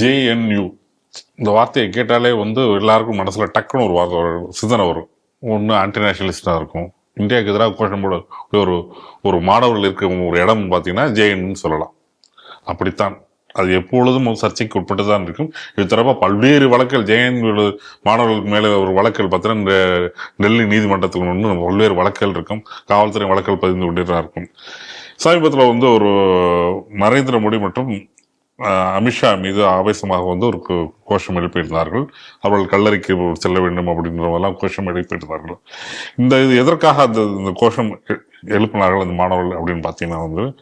JNU இந்த வார்த்தையை கேட்டாலே வந்து எல்லாருக்கும் மனசில் டக்குன்னு ஒரு வார்த்தை வரும், சிந்தனை வரும். ஒன்று ஆன்டி நேஷனலிஸ்டாக இருக்கும். இந்தியாவுக்கு எதிராக கோஷம் போட ஒரு ஒரு மாணவர்கள் இருக்க ஒரு இடம் பார்த்தீங்கன்னா ஜேஎன்னு சொல்லலாம். அப்படித்தான். அது எப்பொழுதும் சர்ச்சைக்கு உட்பட்டு தான் இருக்கும். இது தொடர்பாக பல்வேறு வழக்குகள் ஜெயன் மாணவர்களுக்கு மேலே ஒரு வழக்குகள் பார்த்தீங்கன்னா டெல்லி நீதிமன்றத்துக்கு முன்பு பல்வேறு வழக்குகள் இருக்கும். காவல்துறை வழக்குகள் பதிந்து கொண்டே இருக்கும். சமீபத்தில் வந்து ஒரு நரேந்திர மோடி மற்றும் அமித்ஷா மீது ஆவேசமாக வந்து ஒரு கோ- கோஷம் எழுப்பியிருந்தார்கள். அவர்கள் கல்லறைக்கு செல்ல வேண்டும் அப்படின்றவெல்லாம் கோஷம் எழுப்பியிருந்தார்கள். இந்த இது எதற்காக அந்த இந்த கோஷம் எழுப்பினார்கள் அந்த மாணவர்கள் அப்படின்னு பார்த்தீங்கன்னா வந்து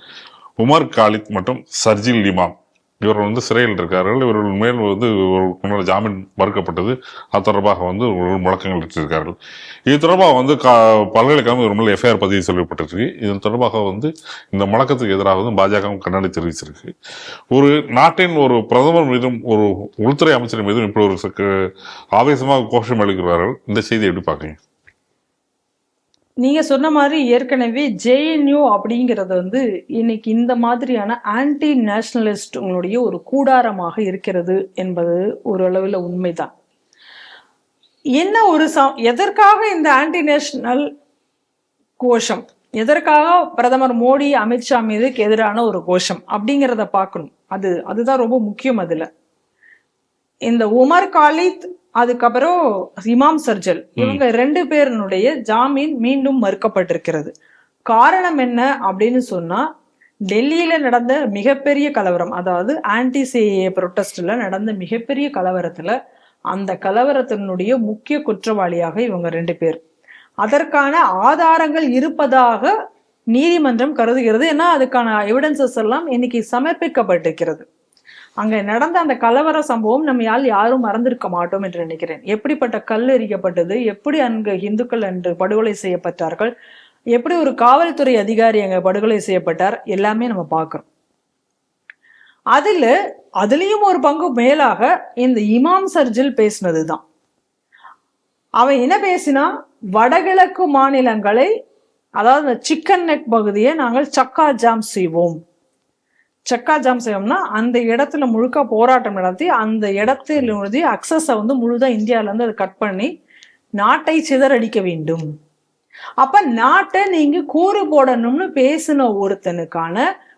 உமர் காலித் மற்றும் சர்ஜில் இமாம் இவர்கள் வந்து சிறையில் இருக்கார்கள். இவர்கள் மேல் வந்து முன்னர் ஜாமீன் மறுக்கப்பட்டது. அது தொடர்பாக வந்து ஒரு முழக்கங்கள் இட்டிருக்கார்கள் இது தொடர்பாக வந்து கா பல்கலைக்கழகம் இவர் மேல் எஃப்ஐஆர் பதிவு செய்யப்பட்டிருக்கு. இதன் தொடர்பாக வந்து இந்த முழக்கத்துக்கு எதிராக வந்து பாஜக கண்ணாடி தெரிவிச்சிருக்கு. ஒரு நாட்டின் ஒரு பிரதமர் மீதும் ஒரு உள்துறை அமைச்சர் மீதும் இப்படி ஒரு ஆவேசமாக கோஷம் அளிக்கிறார்கள் இந்த செய்தியை எப்படி பார்க்குறீங்க? நீங்க சொன்ன மாதிரி ஏற்கனவே ஜேஎன்யூ அப்படிங்கிறது வந்து இன்னைக்கு இந்த மாதிரியான ஆன்டி நேஷனலிஸ்டுங்களுடைய ஒரு கூடாரமாக இருக்கிறது என்பது ஒரு அளவில் உண்மைதான். என்ன ஒரு ச எதற்காக இந்த ஆன்டி நேஷனல் கோஷம்? எதற்காக பிரதமர் மோடி அமித்ஷா மீதுக்கு எதிரான ஒரு கோஷம்? அப்படிங்கிறத பார்க்கணும். அது அதுதான் ரொம்ப முக்கியம் அதுல. இந்த உமர் காலித் அதுக்கப்புறம் இமாம் சர்ஜல் இவங்க ரெண்டு பேருனுடைய ஜாமீன் மீண்டும் மறுக்கப்பட்டிருக்கிறது. காரணம் என்ன அப்படின்னு சொன்னா டெல்லியில நடந்த மிகப்பெரிய கலவரம் அதாவது ஆன்டி சிஏ ப்ரொட்டஸ்ட்ல நடந்த மிகப்பெரிய கலவரத்துல அந்த கலவரத்தினுடைய முக்கிய குற்றவாளியாக இவங்க ரெண்டு பேர். அதற்கான ஆதாரங்கள் இருப்பதாக நீதிமன்றம் கருதுகிறது. ஏன்னா அதுக்கான எவிடன்சஸ் எல்லாம் இன்னைக்கு சமர்ப்பிக்கப்பட்டிருக்கிறது. அங்க நடந்த அந்த கலவர சம்பவம் நம்ம யால் யாரும் மறந்திருக்க மாட்டோம் என்று நினைக்கிறேன். எப்படிப்பட்ட கல் எரிக்கப்பட்டது எப்படி அங்கு இந்துக்கள் அன்று படுகொலை செய்யப்பட்டார்கள்? எப்படி ஒரு காவல்துறை அதிகாரி அங்க படுகொலை செய்யப்பட்டார்? எல்லாமே நம்ம பார்க்குறோம். அதில் அதுலேயும் ஒரு பங்கு மேலாக இந்த இமாம் சர்ஜில் பேசினதுதான். அவன் என்ன பேசினா வடகிழக்கு மாநிலங்களை அதாவது சிக்கன் நெக் பகுதியை நாங்கள் சக்கா ஜாம் செய்வோம். செக்கா ஜாம் செய்யணும்னா அந்த இடத்துல முழுக்க போராட்டம் நடத்தி அந்த இடத்திலிருந்து அக்சஸை வந்து முழுதா இந்தியால இருந்து அதை கட் பண்ணி நாட்டை சிதறடிக்க வேண்டும். அப்ப நாட்டை நீங்க கூறு போடணும்னு பேசின ஒருத்தனுக்கான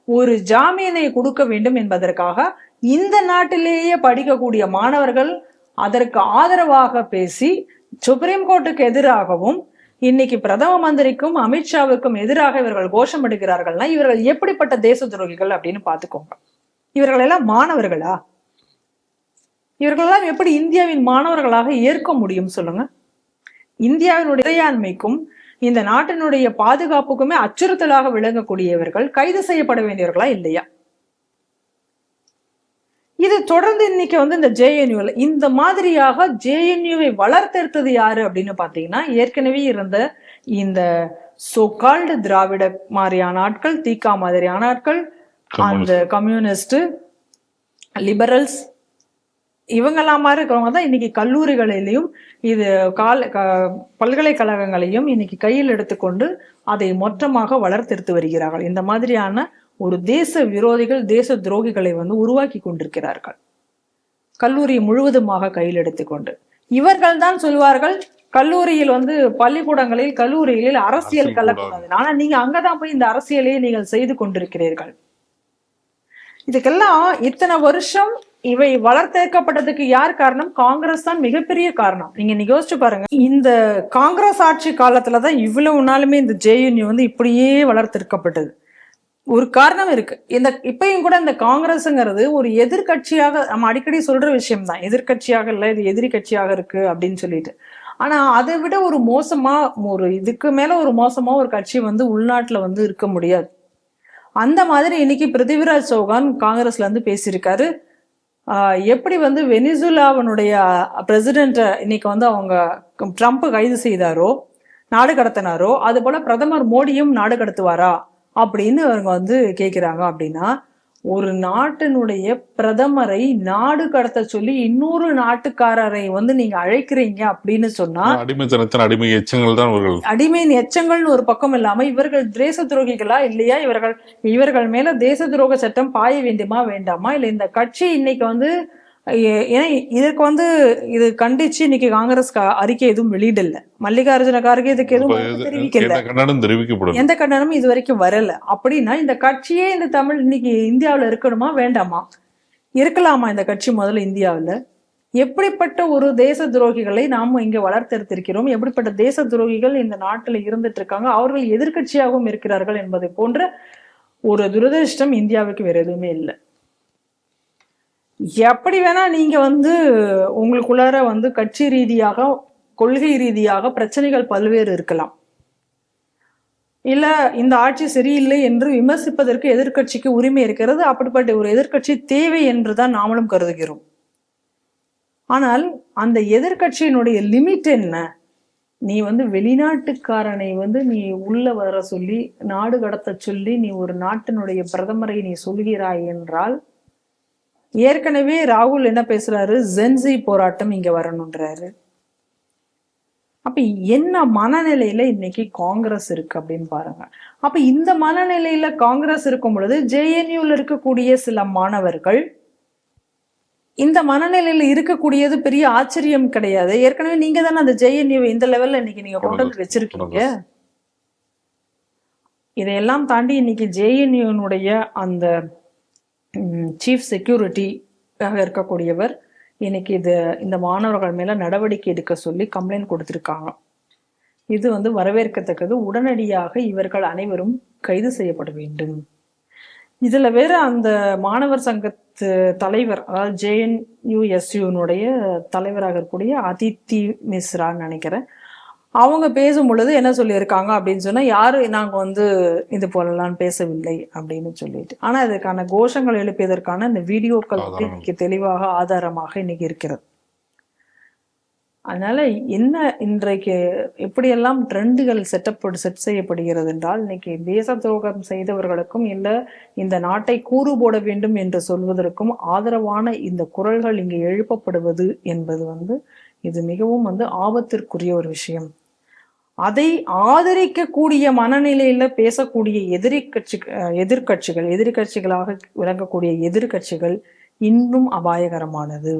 ஒரு ஜாமீனை கொடுக்க வேண்டும் என்பதற்காக இந்த நாட்டிலேயே படிக்கக்கூடிய மாணவர்கள் அதற்கு ஆதரவாக பேசி சுப்ரீம் கோர்ட்டுக்கு எதிராகவும் இன்னைக்கு பிரதம மந்திரிக்கும் அமித்ஷாவுக்கும் எதிராக இவர்கள் கோஷம் எடுக்கிறார்கள்னா இவர்கள் எப்படிப்பட்ட தேச துரோகிகள் அப்படின்னு பாத்துக்கோங்க இவர்கள் எல்லாம் மாணவர்களா? இவர்களெல்லாம் எப்படி இந்தியாவின் மாணவர்களாக ஏற்க முடியும் சொல்லுங்க. இந்தியாவினுடைய இறையாண்மைக்கும் இந்த நாட்டினுடைய பாதுகாப்புக்குமே அச்சுறுத்தலாக விளங்கக்கூடியவர்கள் கைது செய்யப்பட வேண்டியவர்களா இல்லையா? இது தொடர்ந்து இன்னைக்கு வந்து இந்த ஜேஎன்யூல இந்த மாதிரியாக ஜேஎன்யூவை வளர்த்தெடுத்தது யாரு அப்படின்னு பாத்தீங்கன்னா ஏற்கனவே இருந்த இந்த சோகால்டு திராவிட மாதிரியான ஆட்கள் தீகா மாதிரியான ஆட்கள் அந்த கம்யூனிஸ்ட். லிபரல்ஸ் இவங்கெல்லாம் மாதிரி இருக்கிறவங்க தான் இன்னைக்கு கல்லூரிகளிலையும் இது கால பல்கலைக்கழகங்களையும் இன்னைக்கு கையில் எடுத்துக்கொண்டு அதை மொத்தமாக வளர்த்தெடுத்து வருகிறார்கள். இந்த மாதிரியான ஒரு தேச விரோதிகள் தேச துரோகிகளை வந்து உருவாக்கி கொண்டிருக்கிறார்கள். கல்லூரி முழுவதுமாக கையில் எடுத்துக்கொண்டு இவர்கள் தான் சொல்வார்கள் கல்லூரியில் வந்து பள்ளிக்கூடங்களில் கல்லூரிகளில் அரசியல் கலக்கூடாது ஆனா நீங்க அங்கதான் போய் இந்த அரசியலையே நீங்கள் செய்து கொண்டிருக்கிறீர்கள். இதுக்கெல்லாம் இத்தனை வருஷம் இவை வளர்த்தெடுக்கப்பட்டதுக்கு யார் காரணம்? காங்கிரஸ் தான் மிகப்பெரிய காரணம். நீங்க யோசிச்சு பாருங்க. இந்த காங்கிரஸ் ஆட்சி காலத்துலதான் இவ்வளவு நாளுமே இந்த ஜேஎன்யூ வந்து இப்படியே வளர்த்தெடுக்கப்பட்டது. ஒரு காரணம் இருக்கு. இந்த இப்பயும் கூட இந்த காங்கிரஸ்ங்கிறது ஒரு எதிர்க்கட்சியாக நம்ம அடிக்கடி சொல்ற விஷயம் தான் எதிர்க்கட்சியாக இல்லை இது எதிரி கட்சியாக இருக்கு அப்படின்னு சொல்லிட்டு. ஆனா அதை விட ஒரு மோசமா ஒரு இதுக்கு மேல ஒரு மோசமா ஒரு கட்சி வந்து உள்நாட்டுல வந்து இருக்க முடியாது. அந்த மாதிரி இன்னைக்கு பிருத்திவிராஜ் சௌகான் காங்கிரஸ்ல இருந்து பேசியிருக்காரு. எப்படி வந்து வெனிசுலாவனுடைய பிரசிடென்ட் இன்னைக்கு வந்து அவங்க ட்ரம்ப் கைது செய்தாரோ நாடு கடத்தினாரோ அது போல பிரதமர் மோடியும் நாடு கடத்துவாரா? அப்படின்னு அவங்க வந்து கேட்கிறாங்க அப்படின்னா ஒரு நாட்டினுடைய பிரதமரை நாடு கடத்த சொல்லி இன்னொரு நாட்டுக்காரரை வந்து நீங்க அழைக்கிறீங்க அப்படின்னு சொன்னா அடிமைத்தனத்தின் அடிமை எச்சங்கள் தான் இவர்கள். அடிமையின் எச்சங்கள்னு ஒரு பக்கம் இல்லாம இவர்கள் தேச துரோகிகளா இல்லையா? இவர்கள் இவர்கள் மேல தேச துரோக சட்டம் பாய வேண்டுமா வேண்டாமா? இல்ல இந்த கட்சி இன்னைக்கு வந்து ஏன்னா இதற்கு வந்து இது கண்டிச்சு இன்னைக்கு காங்கிரஸ் அறிக்கை எதுவும் வெளியிடல. மல்லிகார்ஜுன கார்கே இதுக்கு எதுவும் தெரிவிக்கல. எந்த கண்டனமும் இது வரைக்கும் வரல. அப்படின்னா இந்த கட்சியே இந்த தமிழ் இன்னைக்கு இந்தியாவுல இருக்கணுமா வேண்டாமா? இருக்கலாமா இந்த கட்சி முதல்ல இந்தியாவுல? எப்படிப்பட்ட ஒரு தேச துரோகிகளை நாம இங்க வளர்த்தெடுத்திருக்கிறோம்? எப்படிப்பட்ட தேச துரோகிகள் இந்த நாட்டுல இருந்துட்டு இருக்காங்க அவர்கள் எதிர்க்கட்சியாகவும் இருக்கிறார்கள் என்பதை போன்ற ஒரு துரதிருஷ்டம் இந்தியாவுக்கு வேற எதுவுமே இல்லை. எப்படி வேணா நீங்க வந்து உங்களுக்குள்ளார வந்து கட்சி ரீதியாக கொள்கை ரீதியாக பிரச்சனைகள் பல்வேறு இருக்கலாம். இல்ல இந்த ஆட்சி சரியில்லை என்று விமர்சிப்பதற்கு எதிர்க்கட்சிக்கு உரிமை இருக்கிறது அப்படிப்பட்ட ஒரு எதிர்க்கட்சி தேவை என்றுதான் நாமளும் கருதுகிறோம். ஆனால் அந்த எதிர்க்கட்சியினுடைய லிமிட் என்ன? நீ வந்து வெளிநாட்டுக்காரனை வந்து நீ உள்ள வர சொல்லி நாடு கடத்த சொல்லி நீ ஒரு நாட்டினுடைய பிரதமரை நீ சொல்கிறாய் என்றால் ஏற்கனவே ராகுல் என்ன பேசுறாரு? ஜென்சி போராட்டம் இங்க வரணுன்றாரு அப்ப என்ன மனநிலையில இன்னைக்கு காங்கிரஸ் இருக்கு அப்படின்னு பாருங்க. அப்ப இந்த மனநிலையில காங்கிரஸ் இருக்கும் பொழுது ஜேஎன்யூல இருக்கக்கூடிய சில மாணவர்கள் இந்த மனநிலையில இருக்கக்கூடியது பெரிய ஆச்சரியம் கிடையாது. ஏற்கனவே நீங்க தானே அந்த ஜேஎன்யூ இந்த லெவல்ல இன்னைக்கு நீங்க கொண்டு வந்து வச்சிருக்கீங்க. இதையெல்லாம் தாண்டி இன்னைக்கு ஜேஎன்யூனுடைய அந்த சீஃப் செக்யூரிட்டியாக இருக்கக்கூடியவர் இன்னைக்கு இது இந்த மாணவர்கள் மேல நடவடிக்கை எடுக்க சொல்லி கம்ப்ளைண்ட் கொடுத்திருக்காங்க. இது வந்து வரவேற்கத்தக்கது. உடனடியாக இவர்கள் அனைவரும் கைது செய்யப்பட வேண்டும். இதுல வேற அந்த மாணவர் சங்கத்து தலைவர் அதாவது ஜேஎன்யூஎஸ்யூனுடைய தலைவராக இருக்கக்கூடிய அதித்தி மிஸ்ரான்னு நினைக்கிறேன். அவங்க பேசும் பொழுது என்ன சொல்லியிருக்காங்க அப்படின்னு சொன்னா யாரு நாங்க வந்து இது போலலாம் பேசவில்லை அப்படின்னு சொல்லிட்டு. ஆனா இதுக்கான கோஷங்கள் எழுப்பியதற்கான இந்த வீடியோக்கள் வந்து. இன்னைக்கு தெளிவாக ஆதாரமாக இன்னைக்கு இருக்கிறது. அதனால என்ன இன்றைக்கு எப்படியெல்லாம் ட்ரெண்டுகள் செட்டப் செட் செய்யப்படுகிறது என்றால் இன்னைக்கு தேச துரோகம் செய்தவர்களுக்கும் இல்ல இந்த நாட்டை கூறு போட வேண்டும் என்று சொல்வதற்கும் ஆதரவான இந்த குரல்கள் இங்கே எழுப்பப்படுவது என்பது வந்து இது மிகவும் வந்து ஆபத்திற்குரிய ஒரு விஷயம். அதை ஆதரிக்கக்கூடிய மனநிலையில பேசக்கூடிய எதிரி கட்சி எதிர்கட்சிகள் எதிர்கட்சிகளாக விளங்கக்கூடிய எதிர்கட்சிகள் இன்னும் அபாயகரமானது.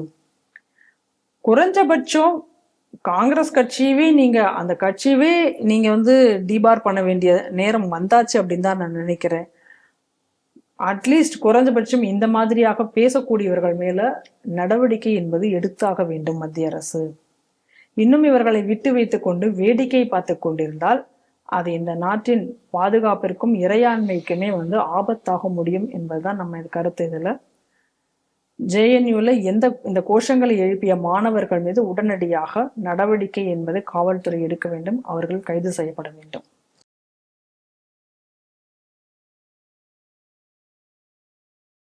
குறைஞ்சபட்சம் காங்கிரஸ் கட்சியவே நீங்க அந்த கட்சியவே நீங்க வந்து டிபார் பண்ண வேண்டிய நேரம் வந்தாச்சு அப்படின்னு தான் நான் நினைக்கிறேன். அட்லீஸ்ட் குறைஞ்சபட்சம் இந்த மாதிரியாக பேசக்கூடியவர்கள் மேல நடவடிக்கை என்பது எடுத்தாக வேண்டும் மத்திய அரசு. இன்னும் இவர்களை விட்டு வைத்துக் கொண்டு வேடிக்கை பார்த்து கொண்டிருந்தால் அது இந்த நாட்டின் பாதுகாப்பிற்கும் இறையாண்மைக்குமே வந்து ஆபத்தாக முடியும் என்பதுதான் நம்ம இது கருத்து இதில். ஜேஎன்யூல எந்த இந்த கோஷங்களை எழுப்பிய மாணவர்கள் மீது உடனடியாக நடவடிக்கை என்பதை காவல்துறை எடுக்க வேண்டும் அவர்கள் கைது செய்யப்பட வேண்டும்.